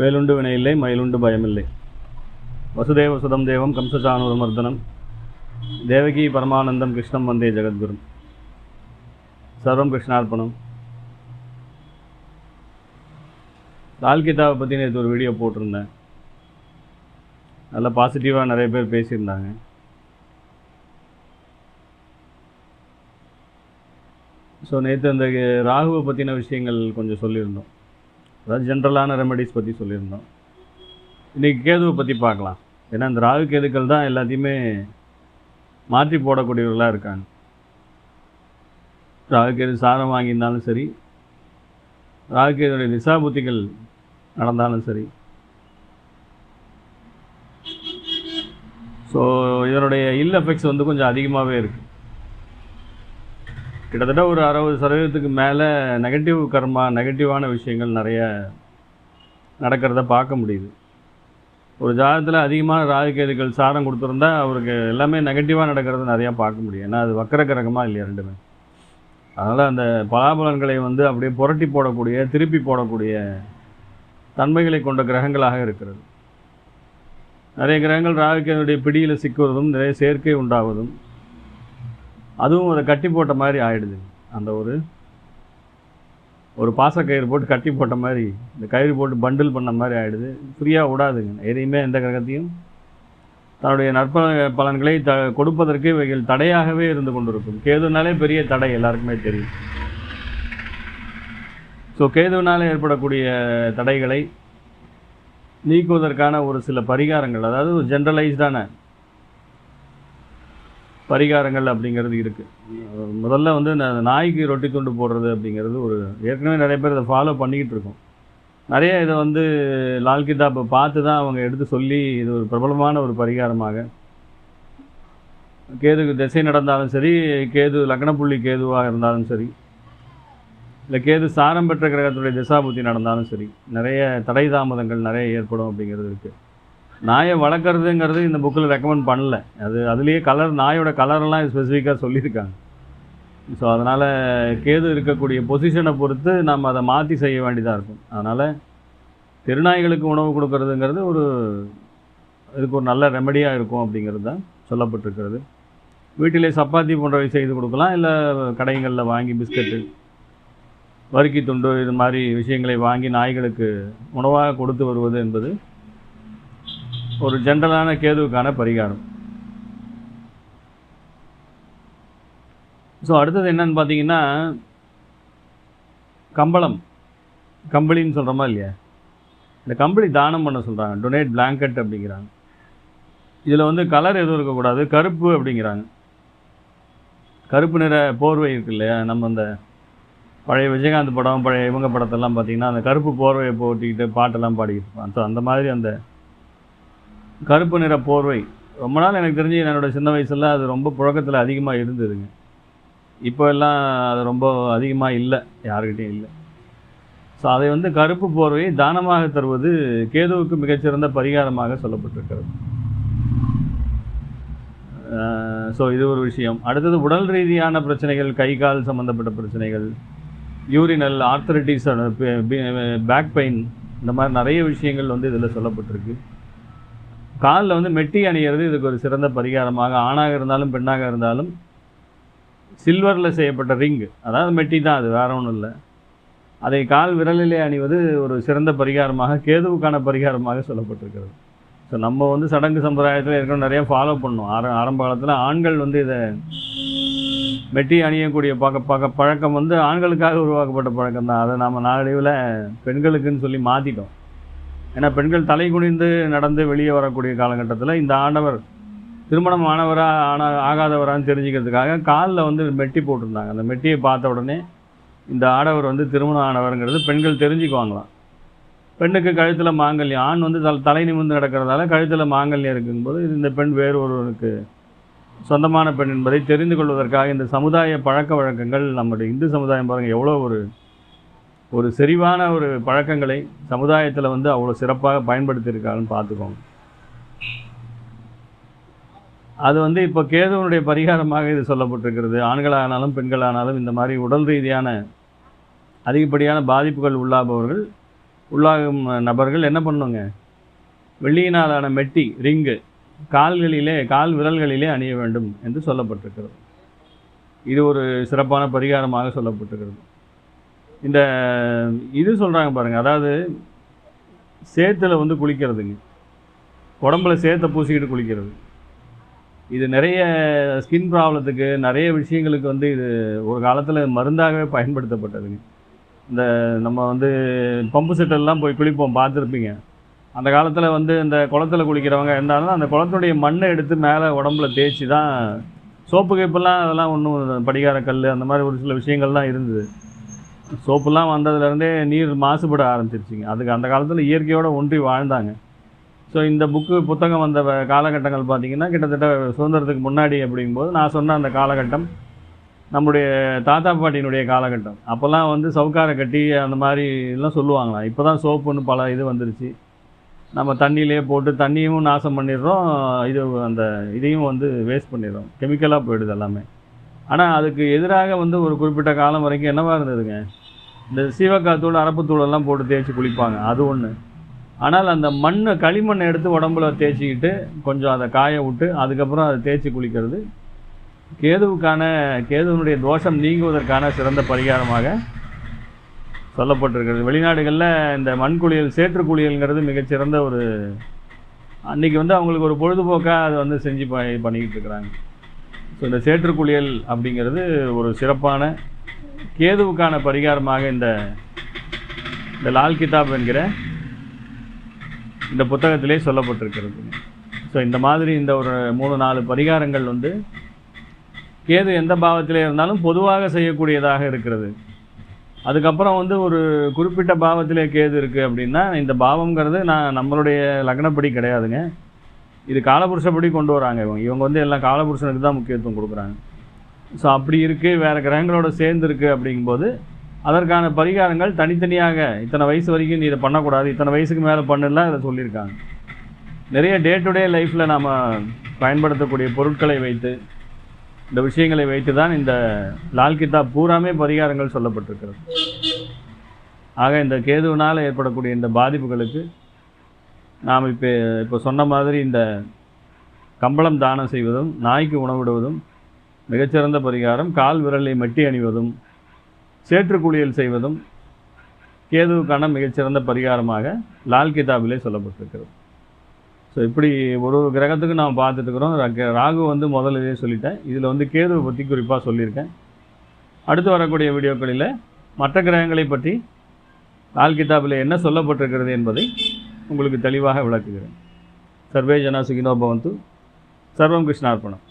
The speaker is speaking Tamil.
வேலுண்டு வினையில்லை மயிலுண்டு பயமில்லை. வசுதேவ சுதம் தேவம் கம்சசானூர மர்தனம் தேவகி பரமானந்தம் கிருஷ்ணம் வந்தே ஜெகத்குரும் சர்வம் கிருஷ்ணார்ப்பணம். லால்கிதாவை பற்றி நேற்று ஒரு வீடியோ போட்டிருந்தேன். நல்லா பாசிட்டிவாக நிறைய பேர் பேசியிருந்தாங்க. ஸோ நேற்று அந்த ராகுவை பற்றின விஷயங்கள் கொஞ்சம் சொல்லியிருந்தோம். அதாவது ஜென்ரலான ரெமெடிஸ் பற்றி சொல்லியிருந்தோம். இன்றைக்கி கேதுவை பற்றி பார்க்கலாம். ஏன்னா இந்த ராகு கேதுக்கள் தான் எல்லாத்தையுமே மாற்றி போடக்கூடியவர்களாக இருக்காங்க. ராகு கேது சாரம் வாங்கியிருந்தாலும் சரி ராகு கேதுடைய திசாபுத்திகள் நடந்தாலும் சரி. ஸோ இதனுடைய இல் எஃபெக்ட்ஸ் வந்து கொஞ்சம் அதிகமாகவே இருக்குது கிட்டத்தட்ட ஒரு அறுபது சதவீதத்துக்கு மேலே நெகட்டிவ் கர்மா நெகட்டிவான விஷயங்கள் நிறைய நடக்கிறத பார்க்க முடியுது. ஒரு ஜாதகத்தில் அதிகமான ராகுகேதுக்கள் சாரம் கொடுத்துருந்தா அவருக்கு எல்லாமே நெகட்டிவாக நடக்கிறது நிறையா பார்க்க முடியும். ஏன்னா அது வக்கர கிரகமாக இல்லையா ரெண்டுமே? அதனால் அந்த பலாபலன்களை வந்து அப்படியே புரட்டி போடக்கூடிய திருப்பி போடக்கூடிய தன்மைகளை கொண்ட கிரகங்களாக இருக்கிறது. நிறைய கிரகங்கள் ராகுக்கேதுடைய பிடியில் சிக்குவதும் நிறைய சேர்க்கை உண்டாவதும் அதுவும் அதை கட்டி போட்ட மாதிரி ஆயிடுது. அந்த ஒரு ஒரு பாசக்கயிறு போட்டு கட்டி போட்ட மாதிரி இந்த கயிறு போட்டு பண்டில் பண்ண மாதிரி ஆகிடுது ஃப்ரீயாக விடாதுங்க. எதையுமே எந்த கிரகத்தையும் தன்னுடைய நற்ப பலன்களை த கொடுப்பதற்கு இவைகள் தடையாகவே இருந்து கொண்டிருக்கும். கேதுனாலே பெரிய தடை எல்லாருக்குமே தெரியும். ஸோ கேதுவினால் ஏற்படக்கூடிய தடைகளை நீக்குவதற்கான ஒரு சில பரிகாரங்கள் அதாவது ஒரு ஜென்ரலைஸ்டான பரிகாரங்கள் அப்படிங்கிறது இருக்குது முதல்ல வந்து நாய்க்கு ரொட்டி துண்டு போடுறது அப்படிங்கிறது ஒரு ஏற்கனவே நிறைய பேர் அதை ஃபாலோ பண்ணிக்கிட்டு இருக்கோம். நிறைய இதை வந்து லால் கிதாப்பை பார்த்து தான் அவங்க எடுத்து சொல்லி இது ஒரு பிரபலமான ஒரு பரிகாரமாக. கேதுக்கு திசை நடந்தாலும் சரி கேது லக்னப்புள்ளி கேதுவாக இருந்தாலும் சரி இல்லை கேது சாரம் பெற்ற கிரகத்துடைய திசாபுத்தி நடந்தாலும் சரி நிறைய தடை தாமதங்கள் நிறைய ஏற்படும் அப்படிங்கிறது இருக்குது நாயை வளர்க்குறதுங்கிறது இந்த புக்கில் ரெக்கமெண்ட் பண்ணல. அது அதுலேயே கலர் நாயோட கலரெல்லாம் ஸ்பெசிஃபிக்காக சொல்லியிருக்காங்க. ஸோ அதனால் கேது இருக்கக்கூடிய பொசிஷனை பொறுத்து நம்ம அதை மாற்றி செய்ய வேண்டியதாக இருக்கும். அதனால் திருநாய்களுக்கு உணவு கொடுக்கறதுங்கிறது ஒரு இதுக்கு ஒரு நல்ல ரெமடியாக இருக்கும் அப்படிங்கிறது தான் சொல்லப்பட்டிருக்கிறது. வீட்டிலே சப்பாத்தி போன்றவை செய்து கொடுக்கலாம். இல்லை கடைகளில் வாங்கி பிஸ்கட்டு வறுக்கி துண்டு இது மாதிரி விஷயங்களை வாங்கி நாய்களுக்கு உணவாக கொடுத்து வருவது என்பது ஒரு ஜென்ரலான கேதுவுக்கான பரிகாரம். ஸோ அடுத்தது என்னன்னு பார்த்தீங்கன்னா கம்பளம். கம்பளின்னு சொல்கிறோமா இல்லையா? இந்த கம்பளி தானம் பண்ண சொல்கிறாங்க டொனேட் பிளாங்கெட் அப்படிங்கிறாங்க. இதில் வந்து கலர் எதுவும் இருக்கக்கூடாது. கருப்பு அப்படிங்கிறாங்க. கருப்பு நிற போர்வை இருக்கு இல்லையா? நம்ம இந்த பழைய விஜயகாந்த் படம் பழைய இவங்க படத்தெல்லாம் பார்த்திங்கன்னா அந்த கருப்பு போர்வையை போட்டிக்கிட்டு பாட்டெல்லாம் பாடிக்கிட்டு இருப்பான் ஸோ அந்த மாதிரி அந்த கருப்பு நிற போர்வை. ரொம்ப நாள் எனக்கு தெரிஞ்சு என்னோட சின்ன வயசில் அது ரொம்ப புழக்கத்தில் அதிகமாக இருந்ததுங்க. இப்போ எல்லாம் அது ரொம்ப அதிகமாக இல்லை யாருக்கிட்டையும் இல்லை. ஸோ அதை வந்து கருப்பு போர்வையை தானமாக தருவது கேதுவுக்கு மிகச்சிறந்த பரிகாரமாக சொல்லப்பட்டிருக்கிறது. ஸோ இது ஒரு விஷயம். அடுத்தது உடல் ரீதியான பிரச்சனைகள் கை கால் சம்மந்தப்பட்ட பிரச்சனைகள் யூரினல் ஆர்த்தரைட்டிஸ் பேக் பெயின் இந்த மாதிரி நிறைய விஷயங்கள் வந்து இதில் சொல்லப்பட்டிருக்கு. காலில் வந்து மெட்டி அணியிறது இதுக்கு ஒரு சிறந்த பரிகாரமாக ஆணாக இருந்தாலும் பெண்ணாக இருந்தாலும் சில்வரில் செய்யப்பட்ட ரிங்கு அதாவது மெட்டி தான் அது வேற ஒன்றும் இல்லை. அதை கால் விரலிலே அணிவது ஒரு சிறந்த பரிகாரமாக கேதுவுக்கான பரிகாரமாக சொல்லப்பட்டிருக்கிறது. ஸோ நம்ம வந்து சடங்கு சம்பிரதாயத்தில் இருக்கணும் நிறைய ஃபாலோ பண்ணோம். ஆர ஆரம்ப காலத்தில் ஆண்கள் வந்து இதை மெட்டி அணியக்கூடிய பக்க பக்க பழக்கம் வந்து ஆண்களுக்காக உருவாக்கப்பட்ட பழக்கம் தான் அதை நம்ம நாளடைவில் பெண்களுக்குன்னு சொல்லி மாற்றிட்டோம் ஏன்னா பெண்கள் தலை குனிந்து நடந்து வெளியே வரக்கூடிய காலகட்டத்தில் இந்த ஆண்டவர் திருமணம் ஆனவரா ஆன ஆகாதவரான்னு தெரிஞ்சுக்கிறதுக்காக காலில் வந்து மெட்டி போட்டிருந்தாங்க. அந்த மெட்டியை பார்த்த உடனே இந்த ஆடவர் வந்து திருமணம் ஆனவருங்கிறது பெண்கள் தெரிஞ்சுக்குவாங்களாம். பெண்ணுக்கு கழுத்தில் மாங்கல்யம் ஆண் வந்து தல தலை நிமிர்ந்து நடக்கிறதால கழுத்தில் மாங்கல்யம் இருக்கும்போது இந்த பெண் வேறு ஒருவனுக்கு சொந்தமான பெண் என்பதை தெரிந்து கொள்வதற்காக இந்த சமுதாய பழக்க வழக்கங்கள் நம்முடைய இந்து சமுதாயம் பாருங்கள் எவ்வளோ ஒரு ஒரு செறிவான ஒரு பழக்கங்களை சமுதாயத்தில் வந்து அவ்வளோ சிறப்பாக பயன்படுத்தியிருக்காங்கன்னு பார்த்துக்கோங்க. அது வந்து இப்போ கேதுவனுடைய பரிகாரமாக இது சொல்லப்பட்டிருக்கிறது. ஆண்களானாலும் பெண்களானாலும் இந்த மாதிரி உடல் ரீதியான அதிகப்படியான பாதிப்புகள் உள்ளாபவர்கள் உள்ளாகும் நபர்கள் என்ன பண்ணுங்க? வெள்ளியினாலான மெட்டி ரிங்கு கால்களிலே கால் விரல்களிலே அணிய வேண்டும் என்று சொல்லப்பட்டிருக்கிறது. இது ஒரு சிறப்பான பரிகாரமாக சொல்லப்பட்டிருக்கிறது. இந்த இது சொல்கிறாங்க பாருங்கள் அதாவது சேத்தில் வந்து குளிக்கிறதுங்க. உடம்புல சேத்தை பூசிக்கிட்டு குளிக்கிறது. இது நிறைய ஸ்கின் ப்ராப்ளத்துக்கு நிறைய விஷயங்களுக்கு வந்து இது ஒரு காலத்தில் மருந்தாகவே பயன்படுத்தப்பட்டதுங்க. இந்த நம்ம வந்து பம்பு செட்டெல்லாம் போய் குளிப்போம் பார்த்துருப்பீங்க. அந்த காலத்தில் வந்து இந்த குளத்துல குளிக்கிறவங்க இருந்தாலும் அந்த குளத்துடைய மண்ணை எடுத்து மேலே உடம்புல தேய்ச்சி தான் சோப்பு கைப்பெல்லாம் அதெல்லாம் ஒன்றும் படிகார கல் அந்த மாதிரி ஒரு சில விஷயங்கள்லாம் இருந்தது. சோப்புலாம் வந்ததுலேருந்தே நீர் மாசுபட ஆரம்பிச்சிருச்சிங்க. அதுக்கு அந்த காலத்தில் இயற்கையோடு ஒன்றி வாழ்ந்தாங்க. ஸோ இந்த புக்கு புத்தகம் வந்த காலகட்டங்கள் பார்த்தீங்கன்னா கிட்டத்தட்ட சுதந்திரத்துக்கு முன்னாடி அப்படிங்கும்போது நான் சொன்ன அந்த காலகட்டம் நம்முடைய தாத்தா பாட்டியினுடைய காலகட்டம். அப்போல்லாம் வந்து சவுக்காரை கட்டி அந்த மாதிரி எல்லாம் சொல்லுவாங்களாம். இப்போ தான் சோப்புன்னு பல இது வந்துருச்சு. நம்ம தண்ணியிலே போட்டு தண்ணியும் நாசம் பண்ணிடுறோம். இது அந்த இதையும் வந்து வேஸ்ட் பண்ணிடுறோம். கெமிக்கலாக போயிடுது எல்லாமே. ஆனால் அதுக்கு எதிராக வந்து ஒரு குறிப்பிட்ட காலம் வரைக்கும் என்னவாக இருந்ததுங்க? இந்த சீவக்காத்தூள் அரப்புத்தூளெல்லாம் போட்டு தேய்ச்சி குளிப்பாங்க. அது ஒன்று ஆனால் அந்த மண்ணை களிமண்ணை எடுத்து உடம்புல தேய்ச்சிக்கிட்டு கொஞ்சம் அதை காய விட்டு அதுக்கப்புறம் அதை தேய்ச்சி குளிக்கிறது. கேதுவுக்கான கேதுவனுடைய தோஷம் நீங்குவதற்கான சிறந்த பரிகாரமாக சொல்லப்பட்டிருக்கிறது. வெளிநாடுகளில் இந்த மண் குளியல் சேற்று குளியல்ங்கிறது மிகச்சிறந்த ஒரு அன்னைக்கு வந்து அவங்களுக்கு ஒரு பொழுதுபோக்காக அதை வந்து செஞ்சு ப பண்ணிக்கிட்டு இருக்கிறாங்க. ஸோ இந்த சேற்று குளியல் அப்படிங்கிறது ஒரு சிறப்பான கேதுவுக்கான பரிகாரமாக இந்த இந்த லால் கிதாப் என்கிற இந்த புத்தகத்திலே சொல்லப்பட்டிருக்கிறது. ஸோ இந்த மாதிரி இந்த ஒரு மூணு நாலு பரிகாரங்கள் வந்து கேது எந்த பாவத்திலே இருந்தாலும் பொதுவாக செய்யக்கூடியதாக இருக்கிறது. அதுக்கப்புறம் வந்து ஒரு குறிப்பிட்ட பாவத்திலே கேது இருக்குது அப்படின்னா இந்த பாவம்ங்கிறது நான் நம்மளுடைய லக்னப்படி கிடையாதுங்க. இது காலபுருஷப்படி கொண்டு வராங்க இவங்க. இவங்க வந்து எல்லாம் காலபுருஷனுக்கு தான் முக்கியத்துவம் கொடுக்குறாங்க. ஸோ அப்படி இருக்குது வேறு கிரகங்களோட சேர்ந்து இருக்குது அப்படிங்கும்போது அதற்கான பரிகாரங்கள் தனித்தனியாக இத்தனை வயசு வரைக்கும் நீ இதை பண்ணக்கூடாது இத்தனை வயசுக்கு மேலே பண்ணலாம் இதை சொல்லியிருக்காங்க. நிறைய டே டு டே லைஃப்பில் நாம் பயன்படுத்தக்கூடிய பொருட்களை வைத்து இந்த விஷயங்களை வைத்து தான் இந்த லால் கிதாப் பூராமே பரிகாரங்கள் சொல்லப்பட்டிருக்கிறது. ஆக இந்த கேதுவினால் ஏற்படக்கூடிய இந்த பாதிப்புகளுக்கு நாம் இப்போ இப்போ சொன்ன மாதிரி இந்த கம்பளம் தானம் செய்வதும் நாய்க்கு உணவிடுவதும் மிகச்சிறந்த பரிகாரம். கால் விரலை மட்டி அணிவதும் சேற்று குளியல் செய்வதும் கேதுவுக்கான மிகச்சிறந்த பரிகாரமாக லால் கிதாபிலே சொல்லப்பட்டிருக்கிறது. ஸோ இப்படி ஒரு ஒரு கிரகத்துக்கு நாம் பார்த்துட்டு இருக்கிறோம் ராகு வந்து முதல்ல சொல்லிட்டேன். இதில் வந்து கேதுவை பற்றி குறிப்பாக சொல்லியிருக்கேன். அடுத்து வரக்கூடிய வீடியோக்களில் மற்ற கிரகங்களை பற்றி லால் கிதாபில் என்ன சொல்லப்பட்டிருக்கிறது என்பதை உங்களுக்கு தெளிவாக விளக்குகிறேன். சர்வே ஜனா சுகினோ பவந்து. சர்வம் கிருஷ்ணார்ப்பணம்